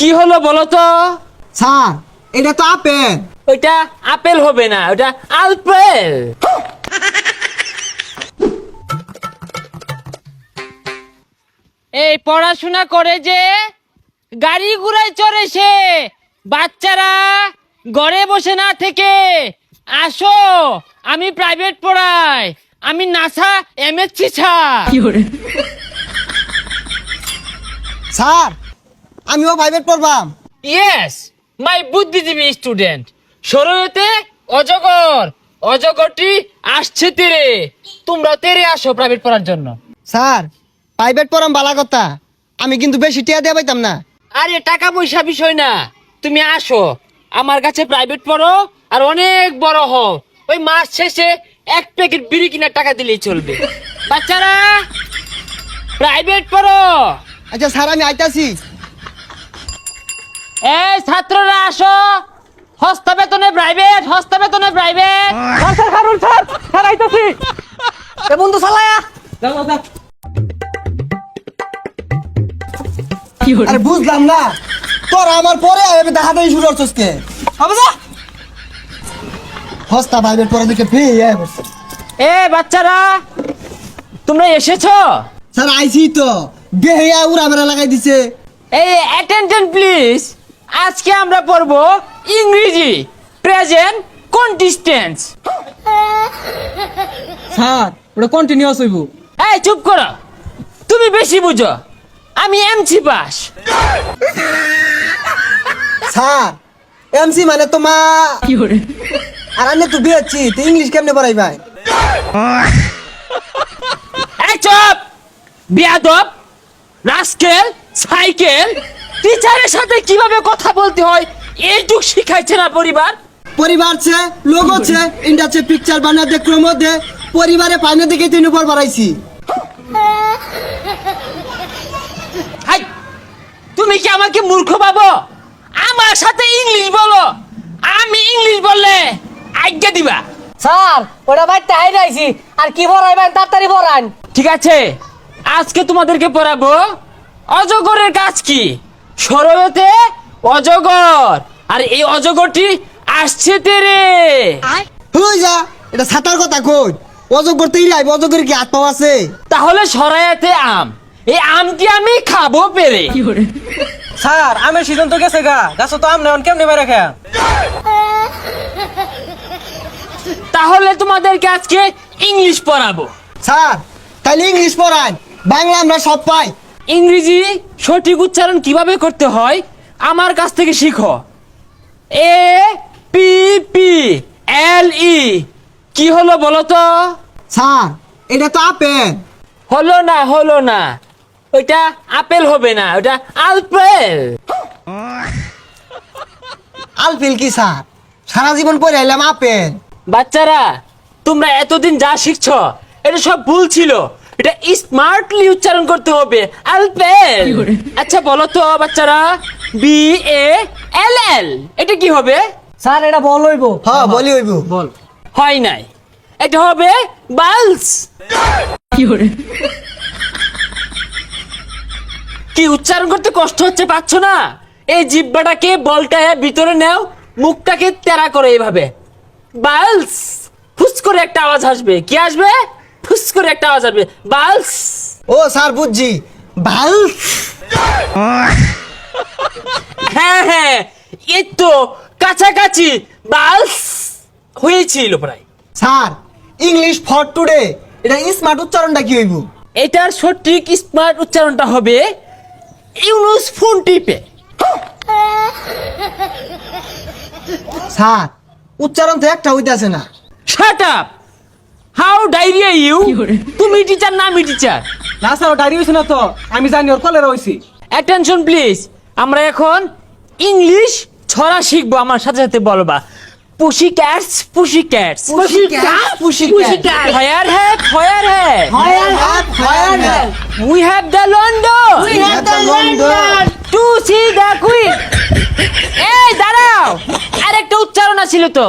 কি হলো বলো তো? স্যার এটা তো আপেল। ওইটা আপেল হবে না ওটা আলপেল এই পড়াশোনা করে যে গাড়ি ঘুরায় চড়ে সে বাচ্চারা ঘরে বসে না থেকে আসো আমি প্রাইভেট পড়াই আমি নাসা এম এস ছিছা স্যার আমিও প্রাইভেট পড়বাম। ইয়েস মাই বুদ্ধিজীবী স্টুডেন্ট সরয়তে অজগর অজগরটি আসছে তেরে। তোমরা তেরে আসো প্রাইভেট পড়ার জন্য। স্যার প্রাইভেট পড়াম বালা কথা। আমি কিন্তু বেশি টিয়া দিয়ে পাইতাম না। আরে টাকা পয়সা বিষয় না। তুমি আসো। আমার কাছে প্রাইভেট পড়ো আর অনেক বড় হও। ওই মাস শেষে এক প্যাকেট বিড়ি কিনার টাকা দিলেই চলবে। বাচ্চারা প্রাইভেট পড়ো। আচ্ছা স্যার আমি আইতাছি। এই ছাত্ররা আসো। হস্তা বেতনে প্রাইভেট হস্তা বেতনে private sir Harun sir sir আইতাছি এ বন্ধু সালায়া। আরে বুঝলাম না। তোর আমার পরে আমি দেখা দেই শুরু করছিস কে হবে যা। হস্তা প্রাইভেট পড়া দিকে ফ্রি এ বাচ্চারা তোমরা এসেছ? স্যার আইছি তো। বেহিয়া উড়া বেড়া লাগাই দিছে। এই অ্যাটেনশন প্লিজ আজকে আমরা পড়ব ইংরেজি। প্রেজেন্ট কন্টিস্টেন্স স্যার ওটা কন্টিনিউয়াস হইব। এই চুপ করো। তুমি বেশি বুঝো। আমি এমসি পাস। স্যার এমসি মানে তো মা। আর আমি তো বিয়েছি তো ইংলিশ কেমনে পড়াই ভাই? এই চুপ। বিয়াদব রাস্কেল সাইকেল। টিচারের সাথে কীভাবে কথা বলতে হয় এইটুক শিখাইছে না পরিবার? পরিবার ছে লোক আছে ইন্ডাচ্ছে পিকচার বানা দে ক্রমো দে পরিবারে পাইনে দেখে তিন উপর বাড়াইছি। হাই তুমি কি আমাকে মূর্খ ভাবো? আমার সাথে ইংলিশ বলো আমি ইংলিশ বললে আজ্ঞা দিবা। স্যার ওটা ভাই হাই রাইছি আর কি ভরাইবেন তাড়াতাড়ি ভরান ঠিক আছে আজকে তোমাদেরকে পড়াবো অজগরের কাজ কি? সরয়তে অজগর। আর এই অজগরটি আসছে তেরে। হই যা এটা ছাতার কথা কই? অজগর তো ইলাই অজগর কি হাত পাও আছে? তাহলে সরাইতে আম। এই আমটি আমি খাব পেরে? স্যার আমের সিজন তো গেছে গা। গাছ তো আম নেন কেমনে বেড়ে খেয়া? তাহলে তোমাদেরকে আজকে ইংলিশ পড়াবো। স্যার তাহলে ইংলিশ পড়ান। বাংলা আমরা সব পাই। ইংরেজি সঠিক উচ্চারণ কীভাবে করতে হয় আমার কাছ থেকে শিখো। A P P L E. কি হলো বলো তো? স্যার এটা তো আপেল। হলো না হলো না। ওইটা আপেল হবে না ওটা আলপেল। আলপেল কি স্যার? সারা জীবন পরে আইলাম আপেল। বাচ্চারা তোমরা এতদিন যা শিখছো এটা সব ভুল ছিল। এটা স্মার্টলি উচ্চারণ করতে হবে। আলপেল আচ্ছা বলো তো বাচ্চারা। বি এ এল এল এটা কি হবে? স্যার এটা বল হইব। হ্যাঁ বলি হইব। বল। হয় নাই। এটা হবে বালস। কি উচ্চারণ করতে কষ্ট হচ্ছে পাচ্ছ না? এই জিব্বাটাকে বলটায় ভিতরে নাও মুখটাকে তেরা করে এইভাবে। বালস। ফুস করে একটা আওয়াজ আসবে। কি আসবে? ফুস করে একটা আওয়াজ আসবে। বালস। ও স্যার বুঝছি। ভালো হ্যাঁ হ্যাঁ এই তো কাছাকাছি বালস হয়েছিল প্রায়। স্যার ইংলিশ ফর টুডে এটা স্মার্ট উচ্চারণটা কি হইব? এটার সঠিক স্মার্ট উচ্চারণটা হবে ইউনুস ফোন টিপে। স্যার উচ্চারণ তো একটা হইতাছে না। Shut up how diarrhoea you তুমি টিচার না আমি টিচার না স্যার ডায়রি হয়েছে না তো। আমি জানি ওর কলেরা হয়েছি। অ্যাটেনশন প্লিজ আমরা এখন ইংলিশ ছড়া শিখব। আমার সাথে সাথে বলবা। Pussy cats pussy cats Pussy cats, pussy cats. Fire have fire have Fire hat, fire hat. We have the London We have the London. To see the queen এই দাঁড়াও। আরেকটা উচ্চারণ আছিল তো।